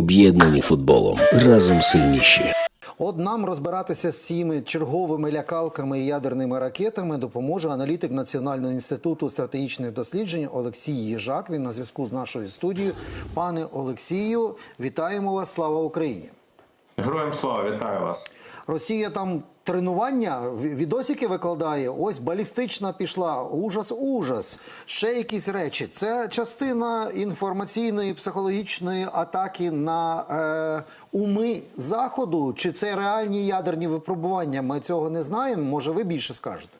об'єднані футболом разом сильніші. От нам розбиратися з цими черговими лякалками і ядерними ракетами допоможе аналітик Національного інституту стратегічних досліджень Олексій Єжак. Він на зв'язку з нашою студією. Пане Олексію, вітаємо вас! Слава Україні! Героям слава, вітаю вас. Росія там тренування, ві- відосики викладає. Ось балістична пішла. Ужас, ужас. Ще якісь речі. Це частина інформаційної психологічної атаки на е, уми заходу. Чи це реальні ядерні випробування? Ми цього не знаємо. Може, ви більше скажете?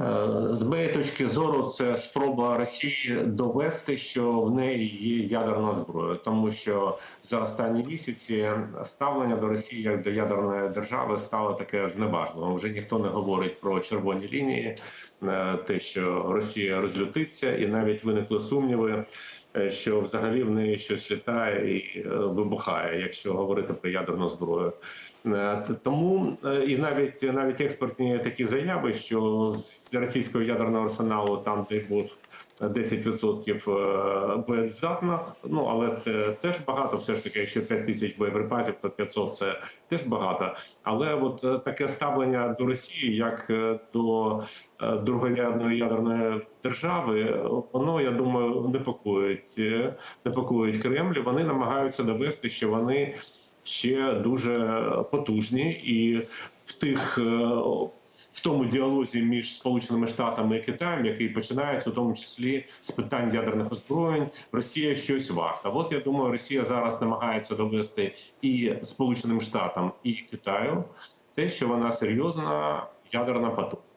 Е, З моєї точки зору, це спроба Росії довести, що в неї є ядерна зброя, тому що за останні місяці ставлення до Росії як до ядерної держави стало таке зневажливим. Вже ніхто не говорить про червоні лінії, е, те, що Росія розлютиться, і навіть виникли сумніви. е, Що взагалі в неї щось літає і вибухає, якщо говорити про ядерну зброю, тому е, і навіть навіть експортні такі заяви, що з російського ядерного арсеналу там де був 10% е, боєздатна. Ну але це теж багато. Все ж таки, якщо 5 тисяч боєприпасів, то 500 – це теж багато. Але от е, таке ставлення до Росії, як е, до е, другорядної ядерної держави, е, воно я думаю непокоїть е, непокоїть Кремль. Вони намагаються довести, що вони ще дуже потужні, і в тих е, в тому діалозі між Сполученими Штатами і Китаєм, який починається у тому числі з питань ядерних озброєнь, Росія щось варта. От я думаю, Росія зараз намагається довести і Сполученим Штатам, і Китаю те, що вона серйозна ядерна потужність.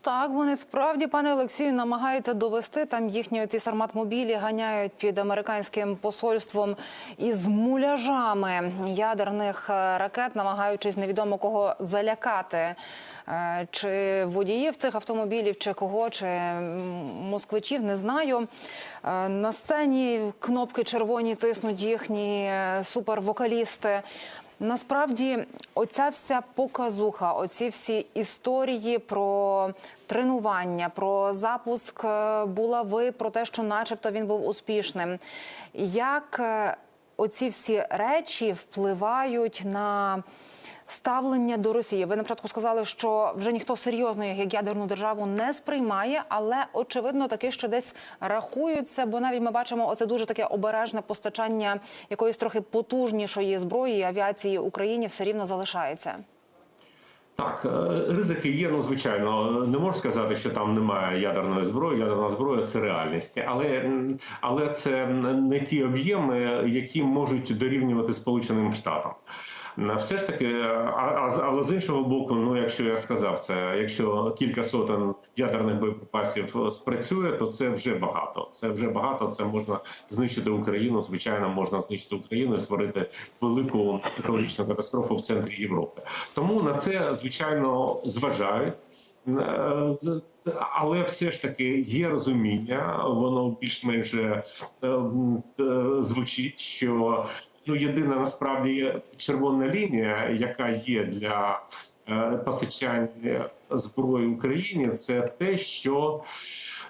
Так, вони справді, пане Олексію, намагаються довести там їхні ці сарматмобілі ганяють під американським посольством із муляжами ядерних е, ракет, намагаючись невідомо кого залякати. Е, Чи водіїв цих автомобілів, чи кого, чи москвичів, не знаю. Е, На сцені кнопки червоні тиснуть їхні супервокалісти. Насправді, оця вся показуха, оці всі історії про тренування, про запуск е, булави, про те, що, начебто, він був успішним. Як е, оці всі речі впливають на ставлення до Росії? Ви на початку сказали, що вже ніхто серйозно як ядерну державу не сприймає, але очевидно таки, що десь рахуються, бо навіть ми бачимо оце дуже таке обережне постачання якоїсь трохи потужнішої зброї авіації Україні все рівно залишається. Так, е, ризики є, ну звичайно. Не можу сказати, що там немає ядерної зброї. Ядерна зброя це реальність, але, але це не ті об'єми, які можуть дорівнювати Сполученим Штатам. На Все ж таки, а, а, але з іншого боку, ну якщо я сказав це, якщо кілька сотень ядерних боєприпасів спрацює, то це вже багато. Це вже багато. Це можна знищити Україну. Звичайно, можна знищити Україну і створити велику екологічну катастрофу в центрі Європи. Тому на це звичайно зважають. Е, Але все ж таки є розуміння, воно більш-менш е, е, звучить, що ну єдина насправді червона лінія, яка є для е, постачання зброї Україні, це те, що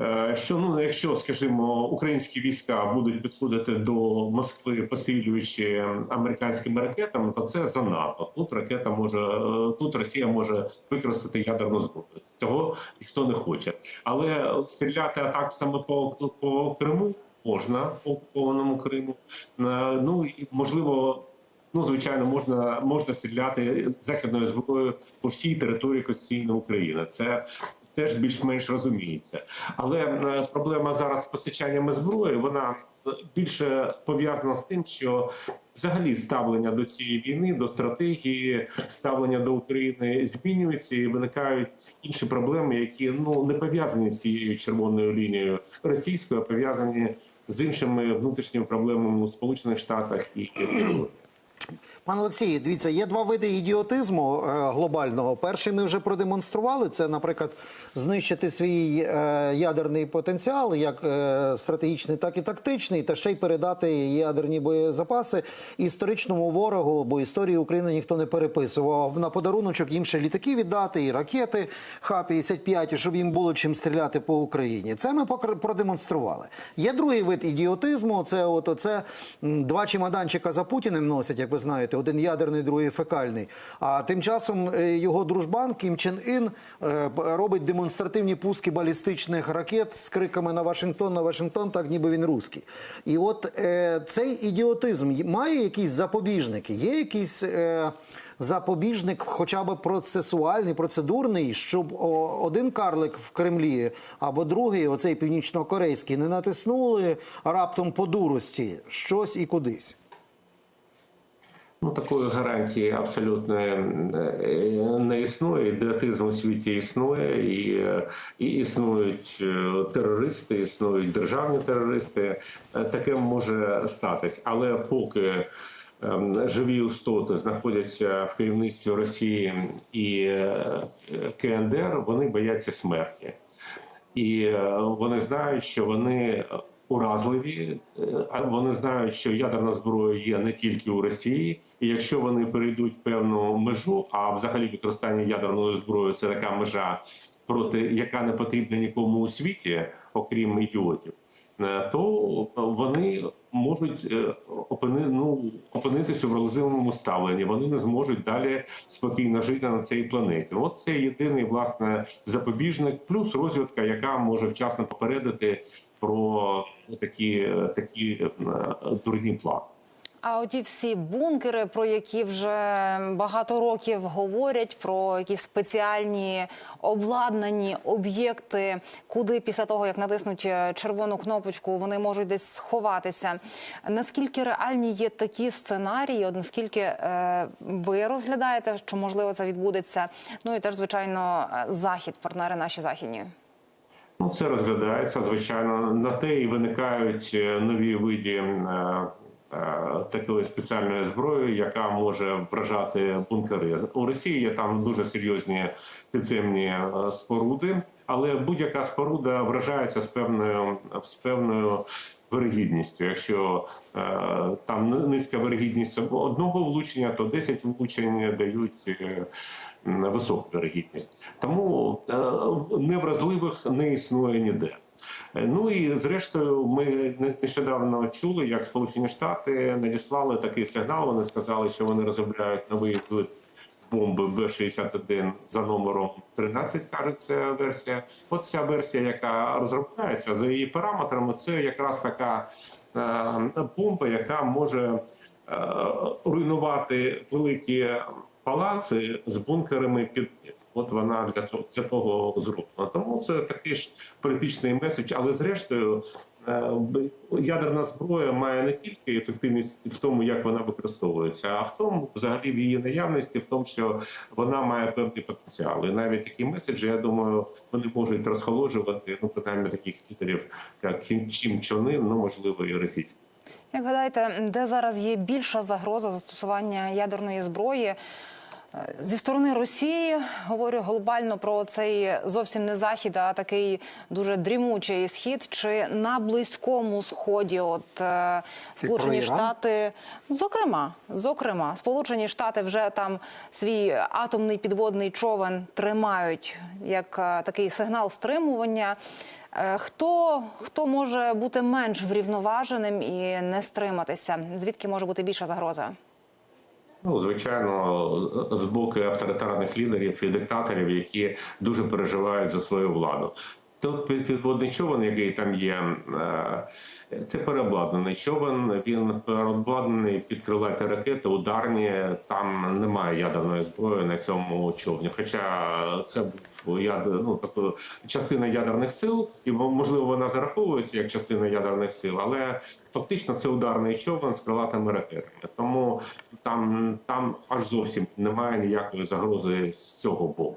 е, що ну, якщо, скажімо, українські війська будуть підходити до Москви, пострілюючи американськими ракетами, то це занадто. Тут ракета може е, тут Росія може використати ядерну зброю. Цього ніхто не хоче, але стріляти атак саме по, по Криму можна по окупованому Криму. Е, Ну і можливо. Ну, звичайно, можна можна стріляти західною зброєю по всій території конституційної України. Це теж більш-менш розуміється. Але е, проблема зараз з постачаннями зброї вона більше пов'язана з тим, що взагалі ставлення до цієї війни, до стратегії, ставлення до України змінюється і виникають інші проблеми, які ну не пов'язані з цією червоною лінією російською, а пов'язані з іншими внутрішніми проблемами у Сполучених Штатах і. Пане Олексію, дивіться, є два види ідіотизму е, глобального. Перший ми вже продемонстрували. Це, наприклад, знищити свій е, ядерний потенціал, як е, стратегічний, так і тактичний, та ще й передати ядерні боєзапаси історичному ворогу, бо історію України ніхто не переписував. На подаруночок їм ще літаки віддати, і ракети Х-55, щоб їм було чим стріляти по Україні. Це ми продемонстрували. Є другий вид ідіотизму. Це от оце два чемоданчика за Путіним носять, як ви знаєте, один ядерний, другий фекальний. А тим часом е, його дружбан Кім Чен Ін е, робить демонстративні пуски балістичних ракет з криками на Вашингтон, на Вашингтон, так ніби він русський. І от е, цей ідіотизм має якісь запобіжники, є якісь. Запобіжник, хоча б процесуальний, процедурний, щоб один карлик в Кремлі або другий, оцей північно-корейський, не натиснули раптом по дурості щось і кудись. Ну, такої гарантії абсолютно е, не існує. Ідеатизм у світі існує, і, е, і існують е, терористи, існують державні терористи. Е, Таке може статись. Але поки ем, живі істоти знаходяться в керівництві Росії і е, КНДР, вони бояться смерті. І е, вони знають, що вони уразливі, е, вони знають, що ядерна зброя є не тільки у Росії, і якщо вони перейдуть певну межу, а взагалі використання ядерної зброї це така межа, проти яка не потрібна нікому у світі, окрім ідіотів. е, То вони можуть е, опини, ну, опинитися в вразливому ставленні. Вони не зможуть далі спокійно жити на цій планеті. От це єдиний власне запобіжник, плюс розвідка, яка може вчасно попередити про такі, такі е, дурні плани. А оті всі бункери, про які вже багато років говорять, про якісь спеціальні обладнані об'єкти, куди після того, як натиснуть е, червону кнопочку, вони можуть десь сховатися. Наскільки реальні є такі сценарії? От наскільки е, ви розглядаєте, що можливо це відбудеться? Ну і теж, звичайно, е, захід, партнери наші західні. Ну, це розглядається звичайно на те, і виникають е, нові види е, е, такої спеціальної зброї, яка може вражати бункери. У Росії є там дуже серйозні підземні споруди, але будь-яка споруда вражається з певною з певною. Вирогідністю, якщо е, там низька вирогідність одного влучення, то 10 влучень дають е, високу вирогідність. Тому е, невразливих не існує ніде. Ну і зрештою, ми не- нещодавно чули, як Сполучені Штати надіслали такий сигнал. Вони сказали, що вони розробляють новий вид бомби Б-61 за номером 13, кажеться версія. От ця версія, яка розробляється за її параметрами, це якраз така е, бомба, яка може е, руйнувати великі палаци з бункерами під. От вона для того для того зроблена. Тому це такий ж політичний меседж, але зрештою. Е, Ядерна зброя має не тільки ефективність в тому, як вона використовується, а в тому, взагалі, в її наявності, в тому, що вона має певний потенціал. І навіть такі меседжі, я думаю, вони можуть розхолоджувати ну принаймні таких лідерів, як Чім Чон Ін, ну можливо, і російських. Як гадаєте, де зараз є більша загроза застосування ядерної зброї? Е, Зі сторони Росії говорю глобально про цей зовсім не захід, а такий дуже дрімучий схід. Чи на близькому сході, от е, Сполучені? Штати, зокрема, зокрема, Сполучені Штати вже там свій атомний підводний човен тримають як е, такий сигнал стримування. Е, Хто, хто може бути менш врівноваженим і не стриматися? Звідки може бути більша загроза? Ну, звичайно, з боку авторитарних лідерів і диктаторів, які дуже переживають за свою владу. Тут під- підводний човен, який там є, е, це переобладнаний човен. Він переобладнаний під крилаті ракети, ударні. Там немає ядерної зброї на цьому човні. Хоча це був яд... ну, тобто, частина ядерних сил, і можливо вона зараховується як частина ядерних сил, але фактично це ударний човен з крилатими ракетами. Тому там, там аж зовсім немає ніякої загрози з цього боку.